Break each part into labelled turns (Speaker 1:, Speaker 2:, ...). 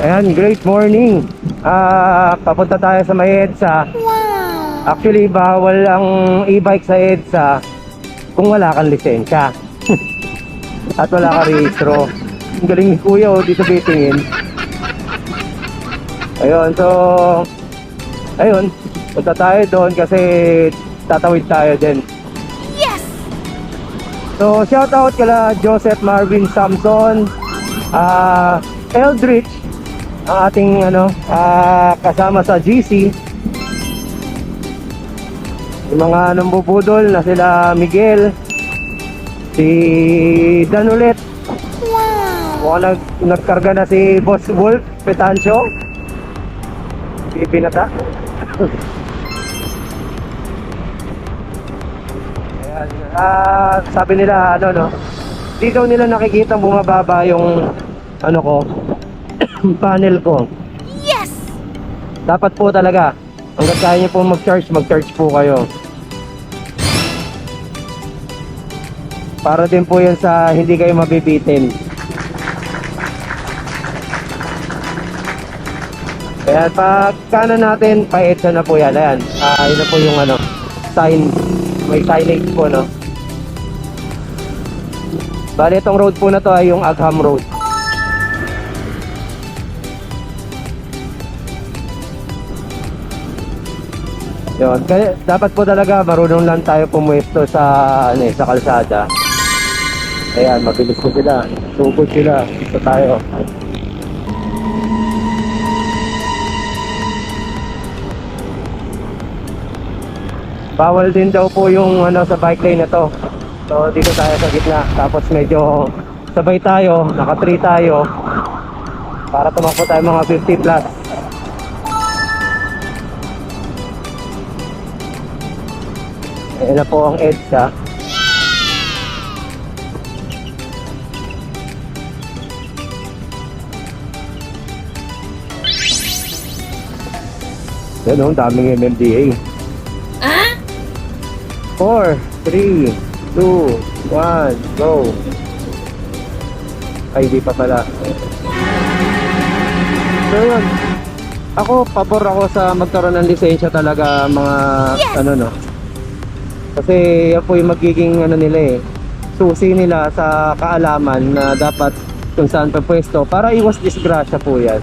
Speaker 1: Ayan, great morning. Ah, papunta tayo sa may EDSA. Actually, bawal ang e-bike sa EDSA kung wala kang lisensya. At wala ka rehistro. Ang galing ni Kuya, oh, dito bitingin. Ayun, so... Ayun, punta tayo doon kasi tatawid tayo din. So, shout out kala Joseph Marvin Samson, ah Eldritch, ang ating ano, ah, kasama sa GC. Yung mga nambubudol na sila Miguel, si Danulet, Mukhang nag, nagkarga na si Boss Wolf Petancio. Si Binata. Ayan. Ah, sabi nila ano no. Di daw nila nakikita bumababa yung ano ko panel ko.
Speaker 2: Yes!
Speaker 1: Dapat po talaga hanggat kaya niyo po mag-charge, mag-charge po kayo. Para din po yan sa hindi kayo mabibitin. Kaya pag kanan natin, pa-EDSA na po yan. Ayan, ah yun na po yung ano, sign, may signage po, no? Bali, itong road po na to ay yung Agham Road. Yun, kaya dapat po talaga marunong lang tayo pumuesto sa ano eh, sa kalsada. Ayan, mabilis po sila. Sugod sila. Ito tayo. Bawal din daw po yung ano sa bike lane na to. So dito tayo sa gitna. Tapos medyo sabay tayo, naka 3 tayo. Para tumakbo tayo mga 50 plus. Ayan na po ang EDSA. Yan o, ang daming MMDA.
Speaker 2: Ah?
Speaker 1: 4, 3, 2, 1, go. Ay, di pa pala. So yun. Ako, pabor ako sa magkaroon ng lisensya talaga mga
Speaker 2: Yes!
Speaker 1: ano no. Kasi yan yung magiging ano nila eh. Susi nila sa kaalaman na dapat kung saan pwesto para iwas disgrasya po yan.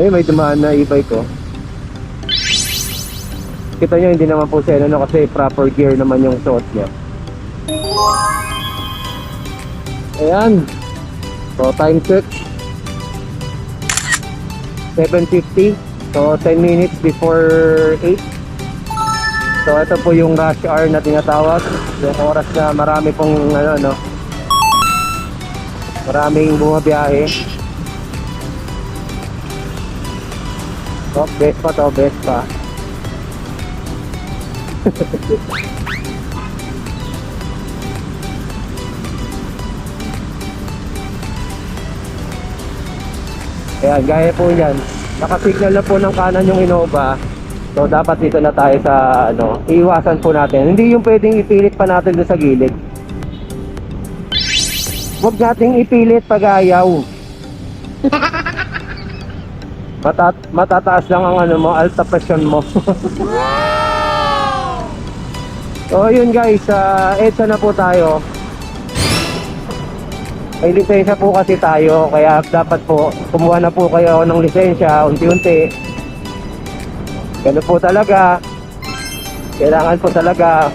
Speaker 1: Eh, may dumaan na e-bike ko. Kita nyo, hindi naman po siya ano kasi proper gear naman yung suot niya. Ayan. So, time check. 7.50. So, 10 minutes before 8. So, ito po yung rush hour na tinatawag. Yung oras na marami pong, ano, no, maraming bumabiyahe. Oh, best pa to, best pa. Ayan, gaya po yan. Nakasignal na po ng kanan yung Innova. So, dapat dito na tayo sa, ano, iiwasan po natin. Hindi yung pwedeng ipilit pa natin doon sa gilid. Huwag nating ipilit pag ayaw. Matat matataas lang ang ano mo, alta pressure mo. so, yun guys, uh, EDSA na po tayo. May lisensya po kasi tayo, kaya dapat po, kumuha na po kayo ng lisensya, unti-unti. Ganun po talaga. Kailangan po talaga,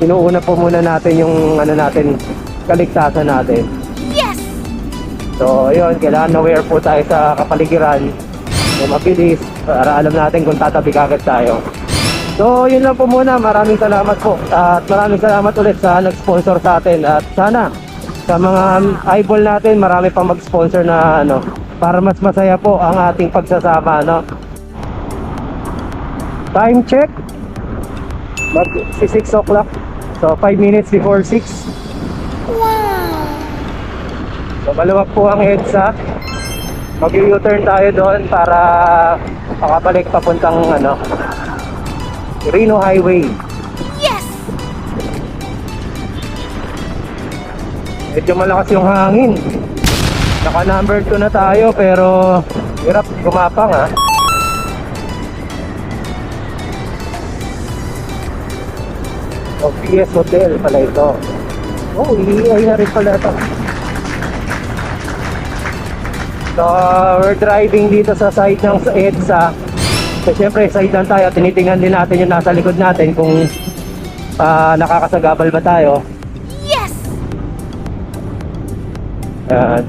Speaker 1: inuuna po muna natin yung ano natin, kaligtasan natin.
Speaker 2: Yes!
Speaker 1: So, yun, kailangan aware po tayo sa kapaligiran na mabilis para alam natin kung tatabi kagad tayo. So, yun lang po muna. Maraming salamat po. At maraming salamat ulit sa nag-sponsor sa atin. At sana, sa mga eyeball natin, marami pang mag-sponsor na ano, para mas masaya po ang ating pagsasama, no? Time check. Mag si 6 o'clock. So, 5 minutes before 6.
Speaker 2: Wow!
Speaker 1: So maluwag po ang EDSA. Mag-U-turn tayo doon para makabalik papuntang ano, Reno Highway.
Speaker 2: Yes!
Speaker 1: Medyo malakas yung hangin. Naka number 2 na tayo pero hirap gumapang ha. O PS Hotel pala ito. Oh, iiay na rin pala ito. So, we're driving dito sa side ng EDSA. So, syempre, side lang tayo. Tinitingnan din natin yung nasa likod natin kung ah, nakakasagabal ba tayo.
Speaker 2: Yes!
Speaker 1: Ayan.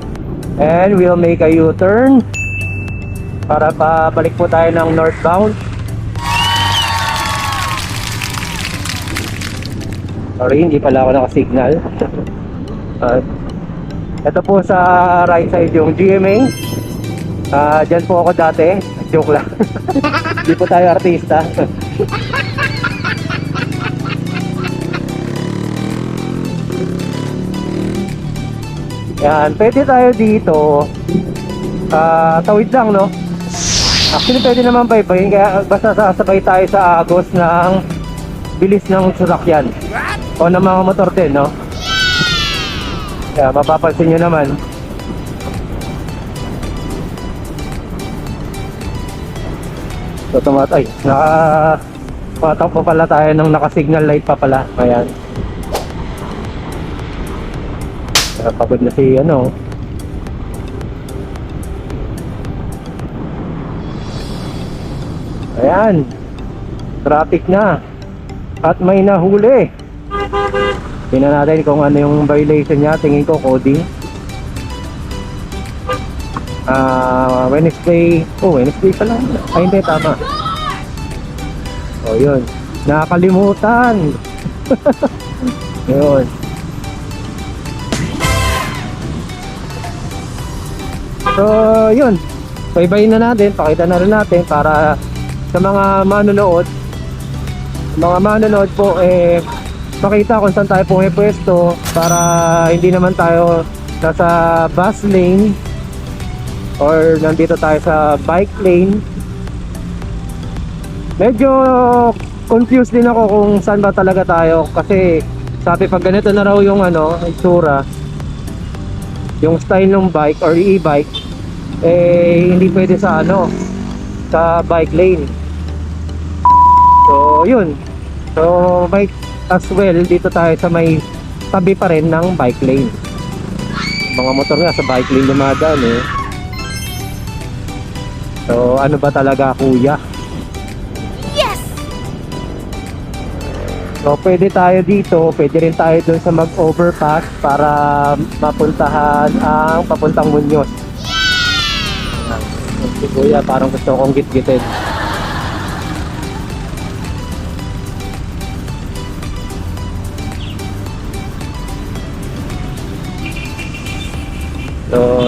Speaker 1: And we'll make a U-turn para pabalik po tayo ng northbound. Sorry, hindi pala ako nakasignal. At ito po sa right side yung GMA. Ah, diyan po ako dati. Joke lang. Hindi po tayo artista. Yan, pwede tayo dito. Ah, tawid lang, no? Actually, pwede naman baybayin. Kaya basta sasabay tayo sa agos ng bilis ng sasakyan. O ng mga motor din, no? Kaya mapapansin nyo naman. So, tumat ay, naka Patak pa pala tayo ng naka-signal light pa pala. Ayan. Napagod na si ano. Ayan. Traffic na. At may nahuli. Tingnan natin kung ano yung violation niya. Tingin ko coding. Ah, Wednesday. Oh, Wednesday pala. Ay, hindi tama. Oh, yun. Nakakalimutan. yun. So, yun. Paibayin na natin, pakita na rin natin para sa mga manonood, mga manonood po, eh, makita kung saan tayo pumipwesto para hindi naman tayo nasa bus lane or nandito tayo sa bike lane. Medyo confused din ako kung saan ba talaga tayo kasi sabi pag ganito na raw yung ano, itsura, yung style ng bike or e-bike eh hindi pwede sa ano sa bike lane so yun so might as well dito tayo sa may tabi pa rin ng bike lane mga motor nga sa bike lane dumadaan eh so ano ba talaga kuya
Speaker 2: Yes!
Speaker 1: So pwede tayo dito, pwede rin tayo doon sa mag-overpass para mapuntahan ang papuntang Muñoz. Si Kuya, parang gusto kong git-gitin.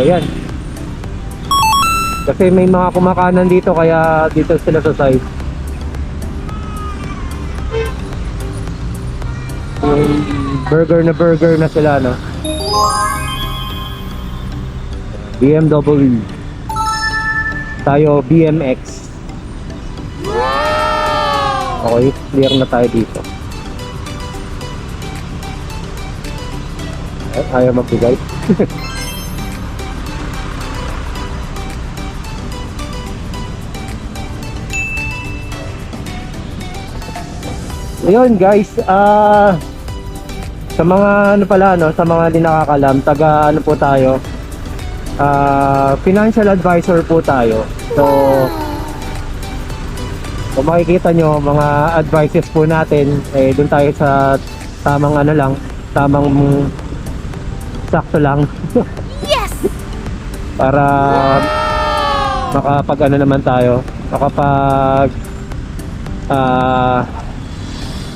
Speaker 1: Yan. Kasi may mga kumakanan dito kaya dito sila sa side. Yung burger na burger na sila, no? BMW. Tayo BMX. Okay, clear na tayo dito. Ay, ayaw magbigay. Ayun guys, ah sa mga ano pala no, sa mga di nakakalam, taga ano po tayo. Ah, financial advisor po tayo. So kung makikita nyo, mga advices po natin, eh doon tayo sa tamang ano lang, tamang sakto lang
Speaker 2: Yes!
Speaker 1: para makapag ano naman tayo, makapag ah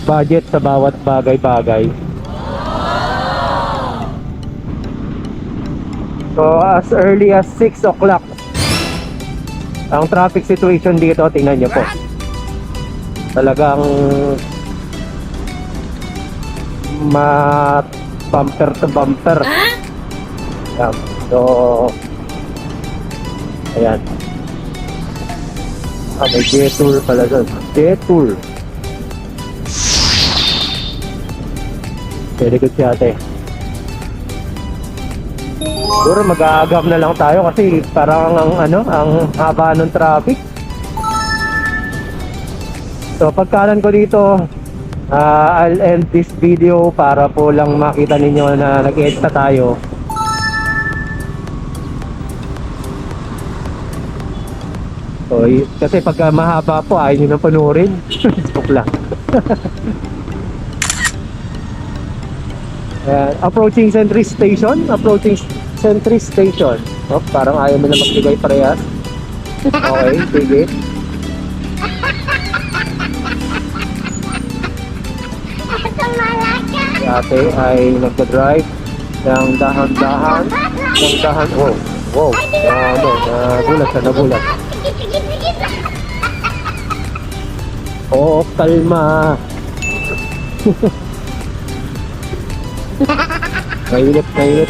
Speaker 1: budget sa bawat bagay-bagay. So as early as 6 o'clock ang traffic situation dito, tingnan nyo po. Talagang ma bumper to bumper. Yan. So, ayan. Ah, may detour pala doon. Detour. Very good si ate. Siguro mag-aagam na lang tayo kasi parang ang ano, ang haba ng traffic. So pagkanan ko dito, ah, I'll end this video para po lang makita ninyo na nag-edit na tayo. So, kasi pagka mahaba po, ayaw nyo na panurin. Joke lang. Ayan, approaching Sentry Station. Approaching Sentry Station. Oh, parang ayaw mo na magbigay parehas. Okay, sige. Si ate ay nagda-drive ng dahan-dahan. Ng dahan, oh, wow. Na, ano, nagulat ka, nagulat. Oo, kalma. Mainit, mainit.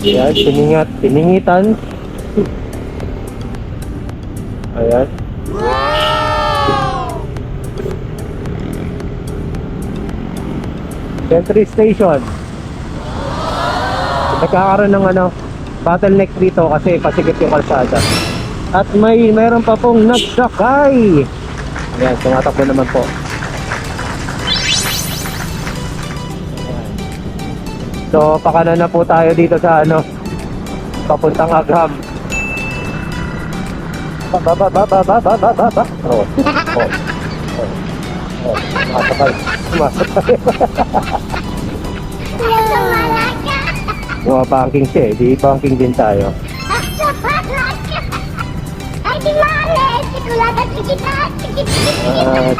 Speaker 1: Ayan, tiningat, tiningitan. Ayan. Sentry Station. Nagkakaroon ng ano, bottleneck dito kasi pasikip yung kalsada. At may mayroon pa pong nagsakay. Ayan, tumatakbo naman po. So, pakanan na po tayo dito sa ano, papuntang Agham. Ba ba ba ba ba ba ba ba ba ba. Oh. Oh. Oh. Oh. Sumasakay. Sumasakay. Mga banking siya eh. Di banking din tayo. At,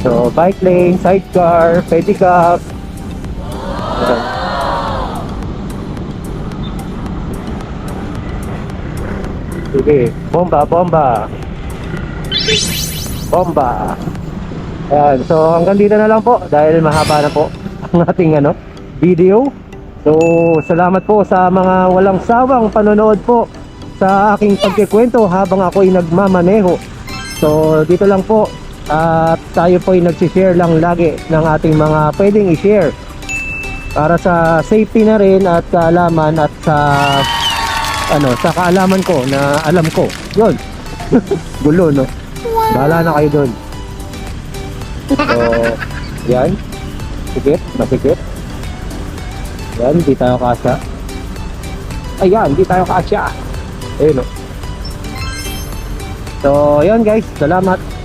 Speaker 1: so, bike lane, sidecar, pedicab. Sige, bomba, bomba. Bomba. Ayan, so hanggang dito na lang po dahil mahaba na po ang ating ano, video. So, salamat po sa mga walang sawang panonood po sa aking pagkikwento habang ako ay nagmamaneho. So, dito lang po at tayo po ay nagsishare lang lagi ng ating mga pwedeng i-share para sa safety na rin at kaalaman at sa ano, sa kaalaman ko na alam ko. Yun. Gulo, no? Bahala na kayo doon. So, yan. Sikip, masikip. Yan, di tayo kasya. Ayan, di tayo kasya. Ayun, no? So, yan guys. Salamat.